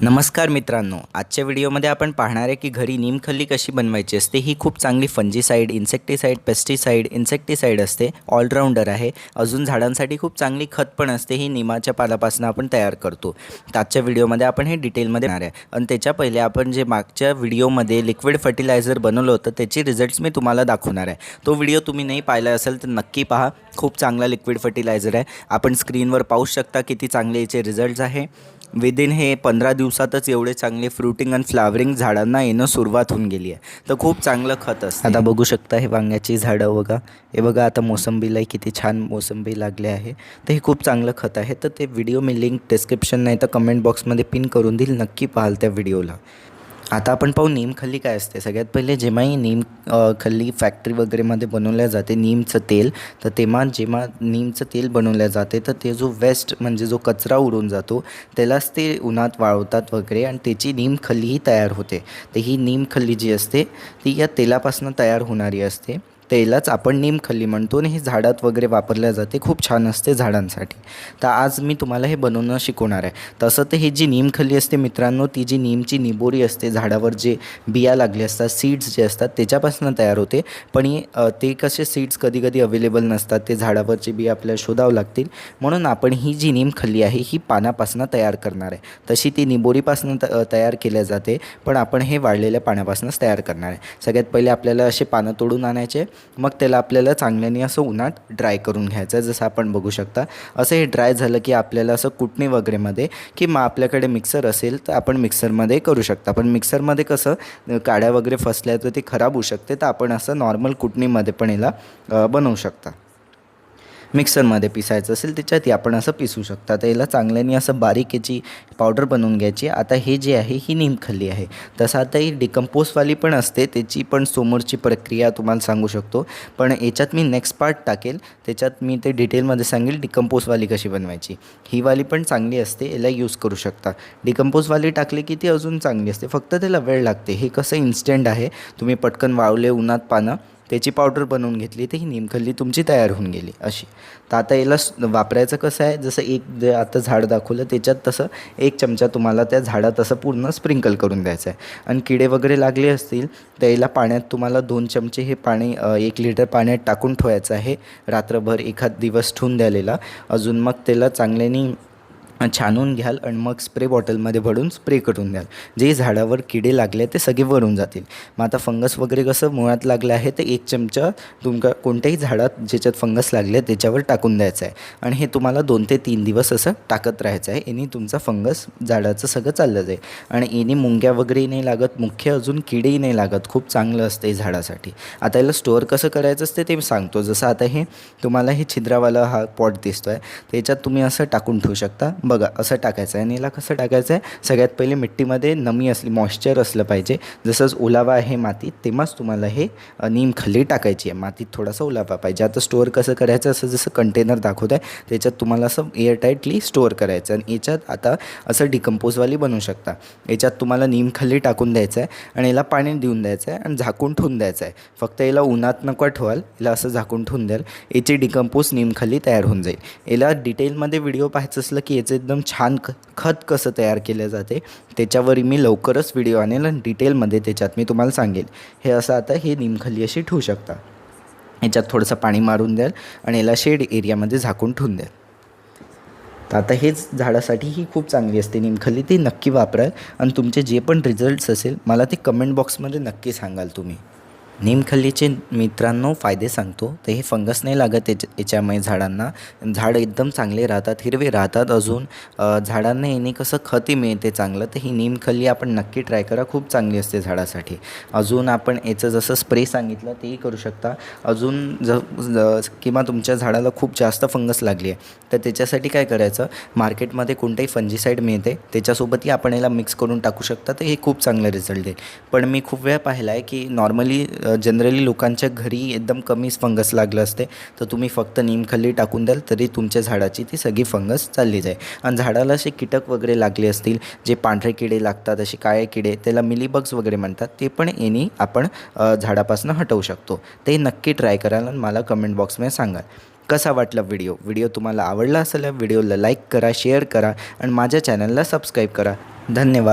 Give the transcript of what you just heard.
नमस्कार मित्रांनो आजच्या व्हिडिओमध्ये आपण पाहणार आहे की घरी नीमखल्ली कशी बनवायची असते ही खूप चांगली फंजीसाईड इन्सेक्टिसाईड पेस्टिसाईड इन्सेक्टिसाईड असते ऑलराऊंडर आहे. अजून झाडांसाठी खूप चांगली खत पण असते ही निमाच्या पालापासून आपण तयार करतो. आजच्या व्हिडिओमध्ये आपण हे डिटेलमध्ये येणार आहे. आणि त्याच्या पहिले आपण जे मागच्या व्हिडिओमध्ये लिक्विड फर्टिलायझर बनवलं होतं त्याचे रिझल्ट्स मी तुम्हाला दाखवणार आहे. तो व्हिडिओ तुम्ही नाही पाहिला असेल तर नक्की पहा. खूप चांगला लिक्विड फर्टिलायझर आहे. आपण स्क्रीनवर पाहू शकता किती चांगले याचे रिझल्ट्स आहे. विदिन हे पंधरा दिवसातच एवढे चांगले फ्रुटिंग आणि फ्लावरिंग झाडांना येणं सुरुवात होऊन गेली आहे. तर खूप चांगलं खत असतं. आता बघू शकता हे वांग्याची झाडं बघा. हे बघा आता मोसंबीला किती छान मोसंबी लागले आहे. तर हे खूप चांगलं खत आहे. तर ते व्हिडिओ मी लिंक डिस्क्रिप्शन नाही तर कमेंट बॉक्समध्ये पिन करून देईल. नक्की पाहाल त्या व्हिडिओला. आता आपण पाहू नीमखल्ली काय असते. सगळ्यात पहिले जेव्हाही नीम खल्ली फॅक्टरी वगैरेमध्ये बनवल्या जाते नीमचं तेल तर तेव्हा जेव्हा नीमचं तेल बनवल्या जाते तर ते जो वेस्ट म्हणजे जो कचरा उडून जातो त्यालाच ते उन्हात वाळवतात वगैरे आणि त्याची नीमखल्लीही तयार होते. तर ही नीमखल्ली जी असते ती या तेलापासून तयार होणारी असते. तेलाच आपण नीमखल्ली म्हणतो आणि हे झाडात वगैरे वापरल्या जाते. खूप छान असते झाडांसाठी. तर आज मी तुम्हाला हे बनवणं शिकवणार आहे. तसं तर ही जी नीमखल्ली असते मित्रांनो ती जी नीमची निबोरी असते झाडावर जे बिया लागले असतात सीड्स जे असतात त्याच्यापासून तयार होते. पण ते कसे सीड्स कधी कधी अवेलेबल नसतात ते झाडावरचे बिया आपल्याला शोधावं लागतील. म्हणून आपण ही जी नीमखल्ली आहे ही पानापासून तयार करणार आहे. तशी ती निबोरीपासून त तयार केल्या जाते. पण आपण हे वाळलेल्या पाण्यापासूनच तयार करणार आहे. सगळ्यात पहिले आपल्याला असे पानं तोडून आणायचे. मग त्याला आपल्याला चांगल्याने असं उन्हात ड्राय करून घ्यायचं आहे जसं आपण बघू शकता. असं हे ड्राय झालं की आपल्याला असं कुटणी वगैरेमध्ये किंवा आपल्याकडे मिक्सर असेल तर आपण मिक्सरमध्ये करू शकता. पण मिक्सरमध्ये कसं काड्या वगैरे फसल्या तर ते खराब होऊ शकते तर आपण असं नॉर्मल कुटणीमध्ये पण याला बनवू शकता. मिक्सरमध्ये पिसायचं असेल त्याच्यात आपण असं पिसू शकता. तर याला चांगल्याने असं बारीक याची पावडर बनवून घ्यायची. आता हे जे आहे ही निमखल्ली आहे. तसं आता ही डिकम्पोजवाली पण असते. त्याची पण समोरची प्रक्रिया तुम्हाला सांगू शकतो. पण याच्यात मी नेक्स्ट पार्ट टाकेल. त्याच्यात मी ते डिटेलमध्ये सांगेल डिकम्पोजवाली कशी बनवायची. ही वाली पण चांगली असते. याला यूज करू शकता. डिकम्पोजवाली टाकली की ती अजून चांगली असते. फक्त त्याला वेळ लागते. हे कसं इन्स्टंट आहे तुम्ही पटकन वाळले उन्हात पानं. त्याची पावडर बनवून घेतली तर ही निमखल्ली तुमची तयार होऊन गेली अशी. तर आता याला वापरायचं कसं आहे? जसं एक जे आता झाड दाखवलं त्याच्यात तसं एक चमचा तुम्हाला त्या झाडात असं पूर्ण स्प्रिंकल करून द्यायचं आहे. आणि किडे वगैरे लागले असतील तर याला पाण्यात तुम्हाला दोन चमचे हे पाणी एक लिटर पाण्यात टाकून ठेवायचं आहे. रात्रभर एखाद दिवस ठेवून द्यालेला अजून मग त्याला चांगल्याने छानून घ्याल आणि मग स्प्रे बॉटलमध्ये भरून स्प्रे करून द्याल जे झाडावर किडे लागले ते सगळे वरून जातील. मग आता फंगस वगैरे कसं मुळात लागलं आहे ते एक चमचा तुमका कोणत्याही झाडात ज्याच्यात फंगस लागले त्याच्यावर टाकून द्यायचं आहे. आणि हे तुम्हाला दोन ते तीन दिवस असं टाकत राहायचं आहे. याने तुमचा फंगस झाडाचं सगळं चाललं जाईल. आणि याने मुंग्या वगैरेही नाही लागत मुख्य अजून किडेही नाही लागत. खूप चांगलं असतं हे झाडासाठी. आता याला स्टोअर कसं करायचं असते ते मी सांगतो. जसं आता हे तुम्हाला हे छिद्रावाला हा पॉट दिसतो आहे त्याच्यात तुम्ही असं टाकून ठेवू शकता. बघा असं टाकायचं आहे. आणि याला कसं टाकायचं आहे. सगळ्यात पहिले मिट्टीमध्ये नमी असली मॉइश्चर असलं पाहिजे. जसंच ओलावा आहे मातीत तेव्हाच तुम्हाला हे अ, नीमखल्ली टाकायची आहे. मातीत थोडासा ओलावा पाहिजे. आता स्टोअर कसं करायचं? असं जसं कंटेनर दाखवत आहे त्याच्यात तुम्हाला असं एअरटाईटली स्टोअर करायचं आणि याच्यात आता असं डिकम्पोजवाली बनवू शकता. याच्यात तुम्हाला नीमखल्ली टाकून द्यायचं आहे आणि याला पाणी देऊन द्यायचं आहे आणि झाकून ठेवून द्यायचं आहे. फक्त याला उन्हात नको ठेवाल. याला असं झाकून ठेवून द्याल. याची डिकम्पोज नीमखल्ली तयार होऊन जाईल. याला डिटेलमध्ये व्हिडिओ पाहायचं असलं की याचे एकदम छान ख खत कसं तयार केलं जाते त्याच्यावर मी लवकरच व्हिडिओ आणेल आणि डिटेलमध्ये त्याच्यात मी तुम्हाला सांगेल. हे असं आता हे निमखली अशी ठेवू शकता. याच्यात थोडंसं पाणी मारून द्याल आणि याला शेड एरियामध्ये झाकून ठेवून द्याल. तर आता हेच झाडासाठी ही खूप चांगली असते निमखली ती नक्की वापराल. आणि तुमचे जे पण रिझल्ट्स असेल मला ते कमेंट बॉक्समध्ये नक्की सांगाल तुम्ही. निमखल्लीचे मित्रांनो फायदे सांगतो. तर हे फंगस नाही लागत याच्या याच्यामुळे झाडांना. झाड एकदम चांगले राहतात हिरवे राहतात अजून. झाडांना येणे कसं खतही मिळते चांगलं. तर ही निमखल्ली आपण नक्की ट्राय करा. खूप चांगली असते झाडासाठी. अजून आपण याचं जसं स्प्रे सांगितलं तेही करू शकता. अजून ज किंवा तुमच्या झाडाला खूप जास्त फंगस लागली आहे तर त्याच्यासाठी काय करायचं? मार्केटमध्ये कोणतंही फंजीसाईड मिळते त्याच्यासोबतही आपण याला मिक्स करून टाकू शकता तर हे खूप चांगलं रिझल्ट देईल. पण मी खूप वेळा पाहिला आहे की नॉर्मली जनरली लोकांच्या घरी एकदम कमीच फंगस लागलं असते. तर तुम्ही फक्त निमखल्ली टाकून द्याल तरी तुमच्या झाडाची ती सगळी फंगस चालली जाईल. आणि झाडाला असे कीटक वगैरे लागले असतील जे पांढरे किडे लागतात असे काळे किडे त्याला मिलीबग्स वगैरे म्हणतात ते पण यांनी आपण झाडापासून हटवू शकतो. ते नक्की ट्राय कराल आणि मला कमेंट बॉक्समध्ये सांगाल. कसा वाटला व्हिडिओ? व्हिडिओ तुम्हाला आवडला असेल व्हिडिओला लाईक करा शेअर करा आणि माझ्या चॅनलला सबस्क्राईब करा. धन्यवाद.